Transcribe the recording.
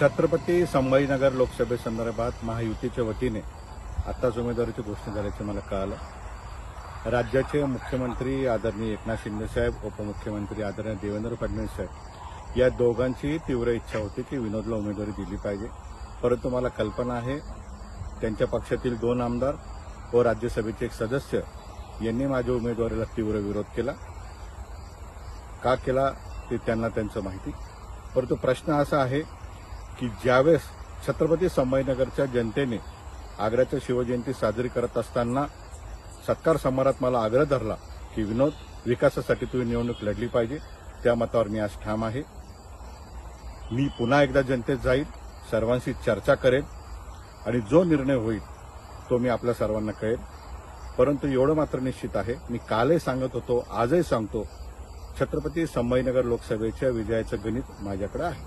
छत्रपती संभाजीनगर लोकसभेसंदर्भात महायुतीच्या वतीने आत्ताच उमेदवारीची घोषणा झाल्याचे मला कळालं. राज्याचे मुख्यमंत्री आदरणीय एकनाथ शिंदेसाहेब उपमुख्यमंत्री आदरणीय देवेंद्र फडणवीस साहेब या दोघांची तीव्र इच्छा होती की विनोदला उमेदवारी दिली पाहिजे. परंतु मला कल्पना आहे त्यांच्या पक्षातील दोन आमदार व राज्यसभेचे एक सदस्य यांनी माझ्या उमेदवारीला तीव्र विरोध केला. का केला ते त्यांना त्यांचं माहिती. परंतु प्रश्न असा आहे की ज्यावेळेस छत्रपती संभाजीनगरच्या जनतेने आग्र्याच्या शिवजयंती साजरी करत असताना सत्कार समारात मला आग्रह धरला की विनोद विकासासाठी तुम्ही निवडणूक लढली पाहिजे. त्या मतावर मी आज ठाम आहे. मी पुन्हा एकदा जनतेत जाईल सर्वांशी चर्चा करेन आणि जो निर्णय होईल तो मी आपल्या सर्वांना कळेल परंतु एवढं मात्र निश्चित आहे मी कालही सांगत होतो आजही सांगतो छत्रपती संभाजीनगर लोकसभेच्या विजयाचं गणित माझ्याकडे आहे.